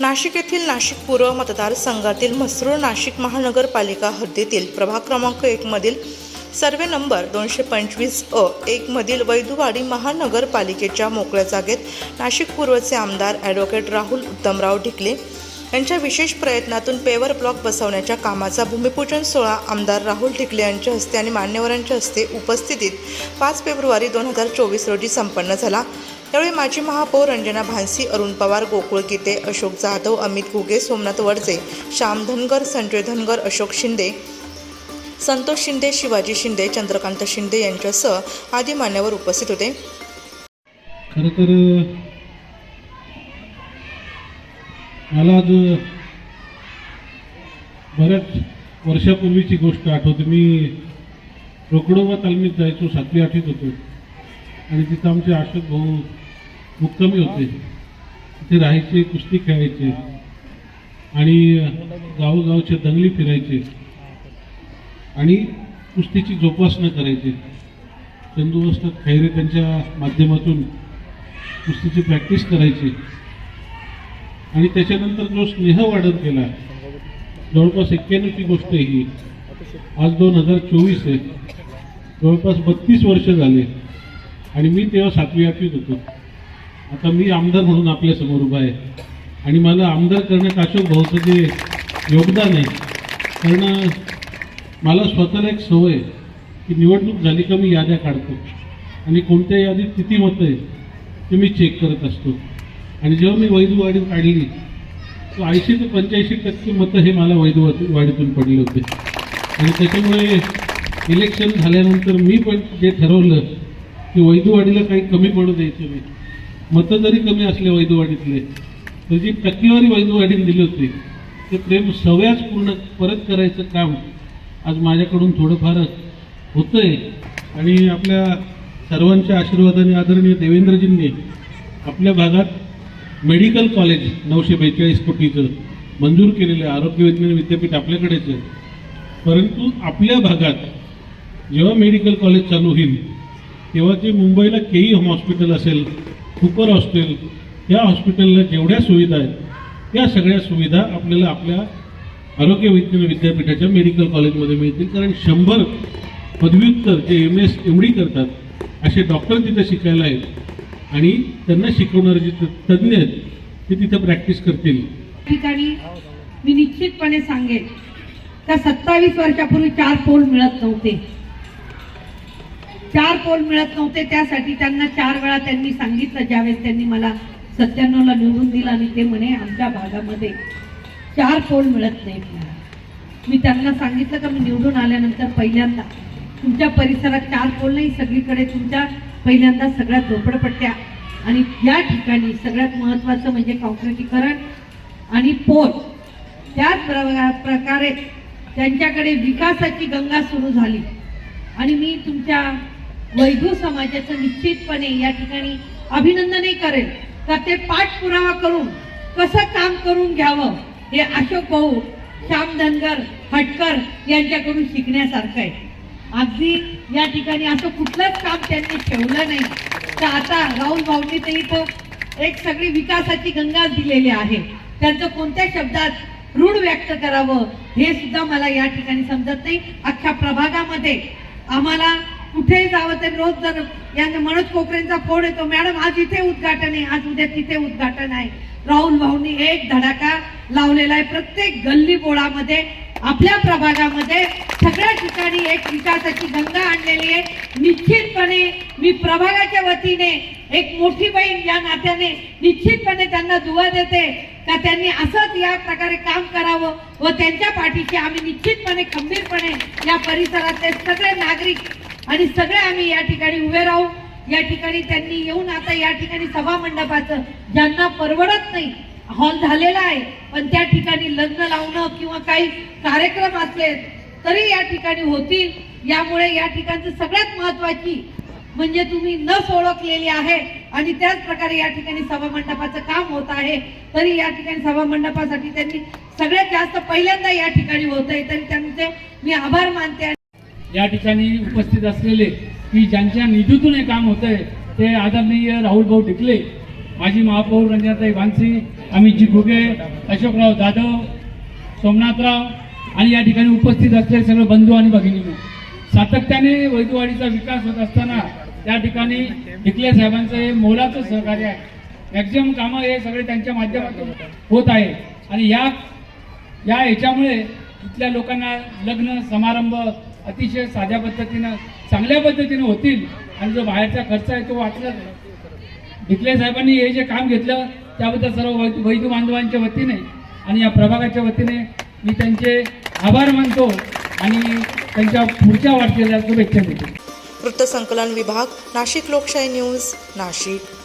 नाशिक येथील नाशिक पूर्व मतदारसंघातील म्हसरूळ नाशिक महानगरपालिका हद्दीतील प्रभाग क्रमांक एकमधील सर्वे नंबर दोनशे पंचवीस अ एकमधील वैदुवाडी महानगरपालिकेच्या मोकळ्या जागेत नाशिक पूर्वचे आमदार ॲडव्होकेट राहुल उत्तमराव ढिकले यांच्या विशेष प्रयत्नातून पेवर ब्लॉक बसवण्याच्या कामाचा भूमिपूजन सोहळा आमदार राहुल ढिकले यांच्या हस्ते आणि मान्यवरांच्या हस्ते उपस्थितीत पाच फेब्रुवारी दोन हजार चोवीस रोजी संपन्न झाला. यावेळी माजी महापौर रंजना भानसी अरुण पवार गोकुळ गीते अशोक जाधव अमित घुगे सोमनाथ वडजे श्याम धनगर संजय धनगर अशोक शिंदे संतोष शिंदे शिवाजी शिंदे चंद्रकांत शिंदे यांच्यासह आदी मान्यवर उपस्थित होते. खरं तर मला आज बऱ्याच वर्षापूर्वीची गोष्ट आठवते. मी रोकडोबा तालमीत जायचो सातवी आठवीत होतो. आणि तिथं आमचे अशोक भाऊ मुक्कामी होते. तिथे राहायचे कुस्ती खेळायचे. आणि गावोगावचे दंगली फिरायचे. आणि कुस्तीची जोपासना करायचे. चंदुवस्त खैरे त्यांच्या माध्यमातून कुस्तीची प्रॅक्टिस करायची. आणि त्याच्यानंतर जो स्नेह वाढत गेला जवळपास एक्क्याण्णवची गोष्ट ही. आज दोन हजार चोवीस आहे. जवळपास बत्तीस वर्ष झाले. आणि मी तेव्हा सातवी आठवीत होतो. आता मी आमदार म्हणून आपल्यासमोर उभा आहे. आणि मला आमदार करण्यात अशोक भाऊचं जे योगदान आहे कारण मला स्वतःला एक सवय की निवडणूक झाली का मी याद्या काढतो. आणि कोणत्या यादीत किती मतं आहे ते मी चेक करत असतो. आणि जेव्हा मी वैधवाडी काढली तर ऐंशी ते पंच्याऐंशी टक्के मतं हे मला वैधवाडीतून पडले होते. आणि त्याच्यामुळे इलेक्शन झाल्यानंतर मी पण जे ठरवलं की वैधवाडीला काही कमी पडू द्यायचं नाही. मतं जरी कमी असले वैधवाडीतले तर जी टक्केवारी वैधवाडीने दिली होती ते प्रेम सव्याच पूर्ण परत करायचं काम आज माझ्याकडून थोडंफार होतंय. आणि आपल्या सर्वांच्या आशीर्वादाने आदरणीय देवेंद्रजींनी आपल्या भागात मेडिकल कॉलेज नऊशे बेचाळीस कोटीचं मंजूर केलेलं आहे आरोग्य विज्ञान विद्यापीठ आपल्याकडेच आहे. परंतु आपल्या भागात जेव्हा मेडिकल कॉलेज चालू होईल तेव्हा जे मुंबईला केई होम हॉस्पिटल असेल कुपर हॉस्टेल या हॉस्पिटलला जेवढ्या सुविधा आहेत या सगळ्या सुविधा आपल्याला आपल्या आरोग्य विज्ञान विद्यापीठाच्या मेडिकल कॉलेजमध्ये मिळतील. कारण शंभर पदव्युत्तर जे एम एस एम डी करतात असे डॉक्टर तिथे शिकायला आहेत. आणि त्यांना शिकवणारे जे त- तज्ज्ञ आहेत ते तिथं प्रॅक्टिस करतील. ठिकाणी मी निश्चितपणे सांगेन त्या सत्तावीस वर्षापूर्वी चार पोल मिळत नव्हते. चार पोल मिळत नव्हते त्यासाठी त्यांना चार वेळा त्यांनी सांगितलं ज्यावेळेस त्यांनी मला सत्त्याण्णवला निवडून दिलं आणि ते म्हणे आमच्या भागामध्ये चार पोल मिळत नाही मला. मी त्यांना सांगितलं का मी निवडून आल्यानंतर पहिल्यांदा तुमच्या परिसरात चार पोल नाही सगळीकडे तुमच्या पहिल्यांदा सगळ्यात झोपडपट्ट्या आणि या ठिकाणी सगळ्यात महत्त्वाचं म्हणजे काँक्रिटीकरण आणि पोल त्याच प्र- प्रकारे त्यांच्याकडे विकासाची गंगा सुरू झाली आणि मी तुमच्या वैभव समाजाचं निश्चितपणे या ठिकाणी अभिनंदनही करेल. तर ते पाठपुरावा करून कसं काम करून घ्यावं हे अशोक भाऊ श्याम धनगर हटकर यांच्याकडून शिकण्यासारखं आहे. अगदी या ठिकाणी असं कुठलंच काम त्यांनी ठेवलं नाही. तर आता राहुल भाऊंनी तर इथं एक सगळी विकासाची गंगा दिलेली आहे. त्यांचं कोणत्या शब्दात ऋण व्यक्त करावं हे सुद्धा मला या ठिकाणी समजत नाही. अख्ख्या प्रभागामध्ये आम्हाला कुठेही जावं तर रोज जर यांना मनोज कोकरेंचा फोन येतो मॅडम आज इथे उद्घाटन आहे आज उद्या तिथे उद्घाटन आहे. राहुल भाऊनी एक धडाका लावलेला आहे. प्रत्येक गल्ली बोळामध्ये आपल्या प्रभागामध्ये सगळ्या ठिकाणी एक विकासाची गंगा आणलेली आहे. निश्चितपणे मी प्रभागाच्या वतीने एक मोठी बहीण या नात्याने निश्चितपणे त्यांना दुवा देते का त्यांनी असंच या प्रकारे काम करावं व त्यांच्या पाठीशी आम्ही निश्चितपणे खंबीरपणे या परिसरातले सगळे नागरिक आणि सगळे आम्ही या ठिकाणी उभे राहू. या ठिकाणी त्यांनी येऊन आता या ठिकाणी सभा मंडपाचं ज्यांना परवडत नाही हॉल झालेला आहे पण त्या ठिकाणी लग्न लावणं किंवा काही कार्यक्रम असले तरी या ठिकाणी होतील. यामुळे या ठिकाणचं सगळ्यात महत्वाची म्हणजे तुम्ही नस ओळखलेली आहे आणि त्याच प्रकारे या ठिकाणी सभा मंडपाचं काम होत आहे. तरी या ठिकाणी सभा मंडपासाठी त्यांनी सगळ्यात जास्त पहिल्यांदा या ठिकाणी होत आहे तरी त्यांचे मी आभार मानते या ठिकाणी उपस्थित असलेले की ज्यांच्या निधीतून हे काम होत आहे ते आदरणीय राहुल भाऊ टिकले माजी महापौर रंजनाताई भानसी अमितजी घुगे अशोकराव जाधव सोमनाथराव आणि या ठिकाणी उपस्थित असलेले सगळे बंधू आणि भगिनी. सातत्याने वैद्यवाडीचा विकास होत असताना त्या ठिकाणी टिकले साहेबांचं हे मोलाचं सहकार्य आहे. मॅक्झिमम कामं हे सगळे त्यांच्या माध्यमातून होत आहे. आणि या या ह्याच्यामुळे इथल्या लोकांना लग्न समारंभ अतिशय साध्या पद्धतीनं चांगल्या पद्धतीनं होतील. आणि जो बाहेरचा खर्च आहे तो वाचला भिकले साहेबांनी हे जे काम घेतलं त्याबद्दल सर्व वैद्य बांधवांच्या वतीने आणि या प्रभागाच्या वतीने मी त्यांचे आभार मानतो आणि त्यांच्या पुढच्या वाटलेल्या शुभेच्छा देतो. वृत्तसंकलन विभाग नाशिक लोकशाही न्यूज नाशिक.